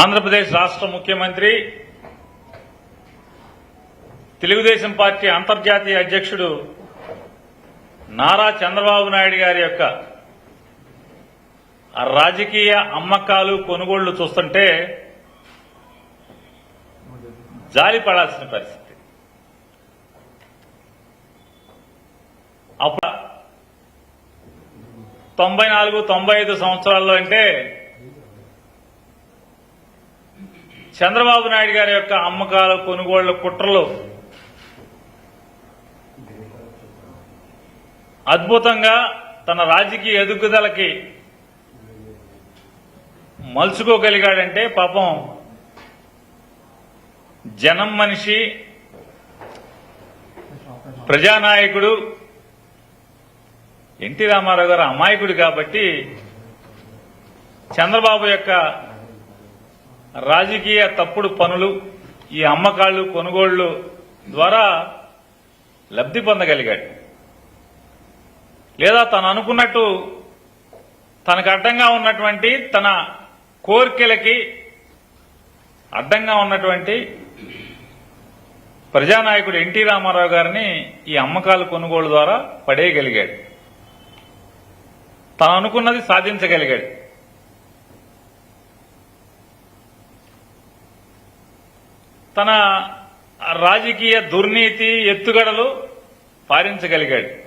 ఆంధ్రప్రదేశ్ రాష్ట్ర ముఖ్యమంత్రి తెలుగుదేశం పార్టీ అంతర్జాతీయ అధ్యక్షుడు నారా చంద్రబాబు నాయుడు గారి యొక్క రాజకీయ అమ్మకాలు కొనుగోళ్ళు చూస్తుంటే జాలి పడాల్సిన పరిస్థితి. అప్పుడు తొంభై నాలుగు తొంభై ఐదు సంవత్సరాల్లో అంటే చంద్రబాబు నాయుడు గారి యొక్క అమ్మకాలు కొనుగోళ్ళ కుట్రలు అద్భుతంగా తన రాజకీయ ఎదుగుదలకి మలుచుకోగలిగాడంటే పాపం జనం మనిషి ప్రజానాయకుడు ఎన్టీ రామారావు గారు అమాయకుడు కాబట్టి చంద్రబాబు యొక్క రాజకీయ తప్పుడు పనులు ఈ అమ్మకాళ్ళు కొనుగోళ్ళు ద్వారా లబ్ధి పొందగలిగాడు. లేదా తను అనుకున్నట్టు తనకు అడ్డంగా ఉన్నటువంటి తన కోరికలకి అడ్డంగా ఉన్నటువంటి ప్రజానాయకుడు ఎన్టీ రామారావు గారిని ఈ అమ్మకాలు కొనుగోలు ద్వారా పడేయగలిగాడు. తను అనుకున్నది సాధించగలిగాడు. తన రాజకీయ దుర్నీతి ఎత్తుగడలు పారించగలిగాడు.